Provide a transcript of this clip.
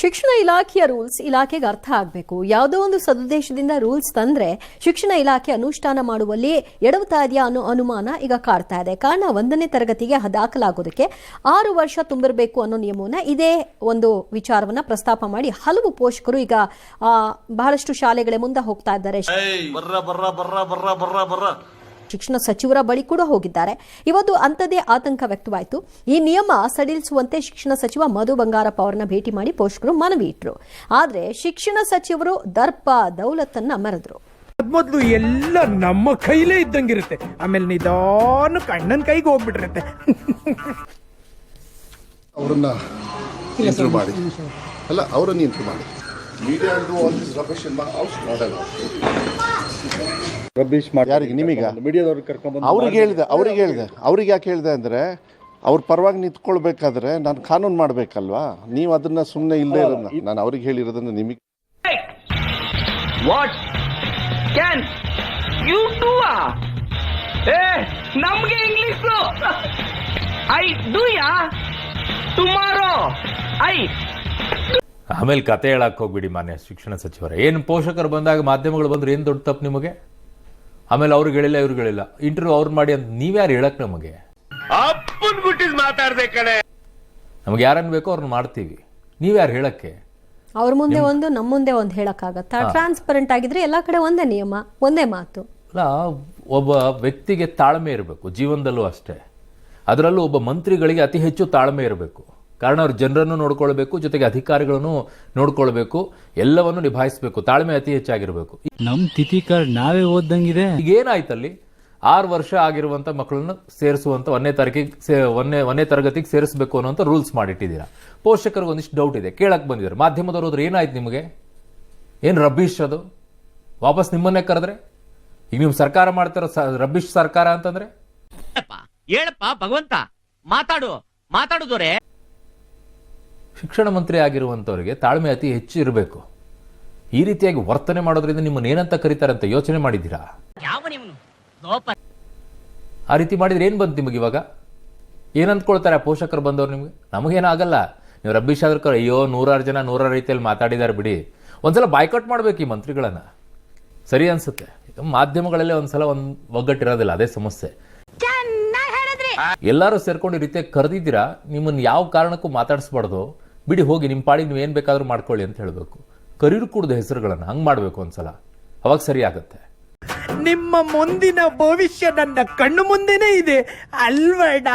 ಶಿಕ್ಷಣ ಇಲಾಖೆಯ ರೂಲ್ಸ್ ಇಲಾಖೆಗೆ ಅರ್ಥ ಆಗಬೇಕು. ಯಾವುದೋ ಒಂದು ಸದುದ್ದೇಶದಿಂದ ರೂಲ್ಸ್ ತಂದ್ರೆ ಶಿಕ್ಷಣ ಇಲಾಖೆ ಅನುಷ್ಠಾನ ಮಾಡುವಲ್ಲಿ ಎಡವುತ್ತಾ ಇದೆಯಾ ಅನ್ನೋ ಅನುಮಾನ ಈಗ ಕಾಡ್ತಾ ಇದೆ. ಕಾರಣ ಒಂದನೇ ತರಗತಿಗೆ ದಾಖಲಾಗೋದಕ್ಕೆ ಆರು ವರ್ಷ ತುಂಬಿರಬೇಕು ಅನ್ನೋ ನಿಯಮವನ್ನ ಇದೇ ಒಂದು ವಿಚಾರವನ್ನ ಪ್ರಸ್ತಾಪ ಮಾಡಿ ಹಲವು ಪೋಷಕರು ಈಗ ಬಹಳಷ್ಟು ಶಾಲೆಗಳ ಮುಂದೆ ಹೋಗ್ತಾ ಇದ್ದಾರೆ. ಶಿಕ್ಷಣ ಸಚಿವರ ಬಳಿ ಕೂಡ ಹೋಗಿದ್ದಾರೆ. ಇವತ್ತು ಅಂಥದ್ದೇ ಆತಂಕ ವ್ಯಕ್ತವಾಯಿತು. ಈ ನಿಯಮ ಸಡಿಲಿಸುವಂತೆ ಶಿಕ್ಷಣ ಸಚಿವ ಮಧು ಬಂಗಾರಪ್ಪ ಅವರನ್ನ ಭೇಟಿ ಮಾಡಿ ಪೋಷಕರು ಮನವಿ ಇಟ್ರು. ಆದ್ರೆ ಶಿಕ್ಷಣ ಸಚಿವರು ದರ್ಪ ದೌಲತ್ತನ್ನ ಮರೆದ್ರು. ಮೊದ್ಲು ಎಲ್ಲ ನಮ್ಮ ಕೈಲೇ ಇದ್ದಂಗಿರುತ್ತೆ. ಆಮೇಲೆ ನಿಧಾನ ಕಣ್ಣನ್ ಕೈಗೆ ಹೋಗ್ಬಿಟ್ಟಿರುತ್ತೆ. ಅವರನ್ನ ಇಂಟರ್ವ್ಯೂ ಮಾಡಿ. ಅಲ್ಲ ಅವರನ್ನ ಇಂಟರ್ವ್ಯೂ ಮಾಡಿ. Media do all this in my house not ಮಾಡಿ ಯಾರಿಗೆ? ನಿಮಗ? ಮೀಡಿಯಾದವ್ರಿಗೆ ಕರ್ಕೊಂಡ್ಬಂದು ಅವ್ರಿಗೆ ಹೇಳಿದೆ ಅವ್ರಿಗೆ ಹೇಳಿದೆ. ಅವ್ರಿಗೆ ಯಾಕೆ ಹೇಳಿದೆ ಅಂದರೆ ಅವ್ರ ಪರವಾಗಿ ನಿಂತ್ಕೊಳ್ಬೇಕಾದ್ರೆ ನಾನು ಕಾನೂನು ಮಾಡಬೇಕಲ್ವಾ? ನೀವು ಅದನ್ನ ಸುಮ್ಮನೆ ಇಲ್ಲದೆ ಇರೋದನ್ನ. ನಾನು ಅವ್ರಿಗೆ ಹೇಳಿರೋದನ್ನ ನಿಮಗೆ ವಾಟ್ ಕ್ಯಾನ್ ಯು ಟೂ ಏ ನಮಗೆ English I do yeah tomorrow I ಆಮೇಲೆ ಕತೆ ಹೇಳಕ್ ಹೋಗ್ಬಿಡಿ ಮಾನ್ಯ ಶಿಕ್ಷಣ ಸಚಿವರ. ಏನು ಪೋಷಕರು ಬಂದಾಗ ಮಾಧ್ಯಮಗಳು ಬಂದ್ರೆ ಏನು ದೊಡ್ಡ ತಪ್ಪು ನಿಮಗೆ? ಆಮೇಲೆ ಅವ್ರು ಹೇಳಿಲ್ಲ ಇವ್ರು ಹೇಳಿಲ್ಲ. ಇಂಟರ್ವ್ಯೂ ಅವ್ರು ಮಾಡಿ ಅಂತ ನೀವ್ಯಾರು ಹೇಳಕ್ ನಮಗೆ? ಮಾತಾಡ್ದೆ ಕಣೆ. ನಮ್ಗೆ ಯಾರನ್ನ ಬೇಕೋ ಅವ್ರನ್ನ ಮಾಡ್ತೀವಿ. ನೀವ್ಯಾರು ಹೇಳಕ್ಕೆ? ಅವ್ರ ಮುಂದೆ ಒಂದು ನಮ್ಮ ಮುಂದೆ ಒಂದು ಹೇಳಕ್ಕಾಗತ್ತಾ? ಟ್ರಾನ್ಸ್ಪರೆಂಟ್ ಆಗಿದ್ರೆ ಎಲ್ಲಾ ಕಡೆ ಒಂದೇ ನಿಯಮ ಒಂದೇ ಮಾತು. ಅಲ್ಲ ಒಬ್ಬ ವ್ಯಕ್ತಿಗೆ ತಾಳ್ಮೆ ಇರಬೇಕು ಜೀವನದಲ್ಲೂ ಅಷ್ಟೇ. ಅದರಲ್ಲೂ ಒಬ್ಬ ಮಂತ್ರಿಗಳಿಗೆ ಅತಿ ಹೆಚ್ಚು ತಾಳ್ಮೆ ಇರಬೇಕು. ಕಾರಣ ಅವ್ರು ಜನರನ್ನು ನೋಡ್ಕೊಳ್ಬೇಕು ಜೊತೆಗೆ ಅಧಿಕಾರಿಗಳನ್ನು ನೋಡ್ಕೊಳ್ಬೇಕು ಎಲ್ಲವನ್ನು ನಿಭಾಯಿಸಬೇಕು ತಾಳ್ಮೆ ಅತಿ ಹೆಚ್ಚಾಗಿರಬೇಕು. ನಮ್ಮ ತಿಥಿ ಕಾರ್ಡ್ ನಾವೇ ಓದ್ದಂಗಿದೆ. ಈಗ ಏನಾಯ್ತಲ್ಲಿ ಆರು ವರ್ಷ ಆಗಿರುವಂತ ಮಕ್ಕಳನ್ನು ಸೇರಿಸುವಂತ ಒಂದನೇ ತಾರೀಕಿಗೆ ಸೇ ಒಂದನೇ ಒಂದನೇ ತರಗತಿಗೆ ಸೇರಿಸಬೇಕು ಅನ್ನೋಂಥ ರೂಲ್ಸ್ ಮಾಡಿಟ್ಟಿದ್ದೀರಾ. ಪೋಷಕರಿಗೆ ಒಂದಿಷ್ಟು ಡೌಟ್ ಇದೆ ಕೇಳಕ್ ಬಂದಿದ್ದಾರೆ. ಮಾಧ್ಯಮದವ್ರು ಹೋದ್ರೆ ಏನಾಯ್ತು ನಿಮಗೆ? ಏನು ರಬ್ಬೀಶ್ ಅದು? ವಾಪಸ್ ನಿಮ್ಮನ್ನೇ ಕರೆದ್ರೆ? ಈಗ ನೀವು ಸರ್ಕಾರ ಮಾಡ್ತಿರೋ ರಬ್ಬಿಶ್ ರಬ್ಬೀಶ್ ಸರ್ಕಾರ ಅಂತಂದ್ರೆ? ಹೇಳಪ್ಪ ಭಗವಂತ ಮಾತಾಡು ಮಾತಾಡುದೋರೆ ಶಿಕ್ಷಣ ಮಂತ್ರಿ ಆಗಿರುವಂಥವ್ರಿಗೆ ತಾಳ್ಮೆ ಅತಿ ಹೆಚ್ಚು ಇರಬೇಕು. ಈ ರೀತಿಯಾಗಿ ವರ್ತನೆ ಮಾಡೋದ್ರಿಂದ ನಿಮ್ಮನ್ನು ಏನಂತ ಕರೀತಾರಂತ ಅಂತ ಯೋಚನೆ ಮಾಡಿದ್ದೀರಾ? ಆ ರೀತಿ ಮಾಡಿದ್ರೆ ಏನು ಬಂತು ನಿಮಗೆ ಇವಾಗ? ಏನು ಅಂದ್ಕೊಳ್ತಾರೆ ಆ ಪೋಷಕರು ಬಂದವರು ನಿಮಗೆ? ನಮಗೇನಾಗಲ್ಲ. ನೀವು ರಬ್ಬೀಶ್ ಆದ್ರೂ ಅಯ್ಯೋ ನೂರಾರು ಜನ ನೂರಾರು ರೀತಿಯಲ್ಲಿ ಮಾತಾಡಿದ್ದಾರೆ ಬಿಡಿ. ಒಂದ್ಸಲ ಬಾಯ್ಕಟ್ ಮಾಡಬೇಕು ಈ ಮಂತ್ರಿಗಳನ್ನು. ಸರಿ ಅನ್ಸುತ್ತೆ. ಮಾಧ್ಯಮಗಳಲ್ಲಿ ಮಾಧ್ಯಮಗಳಲ್ಲೇ ಒಂದ್ಸಲ ಒಂದು ಒಗ್ಗಟ್ಟಿರೋದಿಲ್ಲ ಅದೇ ಸಮಸ್ಯೆ. ಎಲ್ಲರೂ ಸೇರ್ಕೊಂಡು ಈ ರೀತಿಯಾಗಿ ಕರೆದಿದ್ದೀರಾ? ನಿಮ್ಮನ್ನು ಯಾವ ಕಾರಣಕ್ಕೂ ಮಾತಾಡಿಸ್ಬಾರ್ದು. ಬಿಡಿ ಹೋಗಿ ನಿಮ್ಮ ಪಾಡಿಗೆ ನೀವು ಏನು ಬೇಕಾದರೂ ಮಾಡ್ಕೊಳ್ಳಿ ಅಂತ ಹೇಳಬೇಕು. ಕರೀರು ಕೂಡದ ಹೆಸರುಗಳನ್ನು ಹಂಗೆ ಮಾಡಬೇಕು ಒಂದ್ಸಲ. ಅವಾಗ ಸರಿ ಆಗುತ್ತೆ. ನಿಮ್ಮ ಮುಂದಿನ ಭವಿಷ್ಯ ನನ್ನ ಕಣ್ಣು ಮುಂದೆನೇ ಇದೆ. ಅಲ್ವಡ.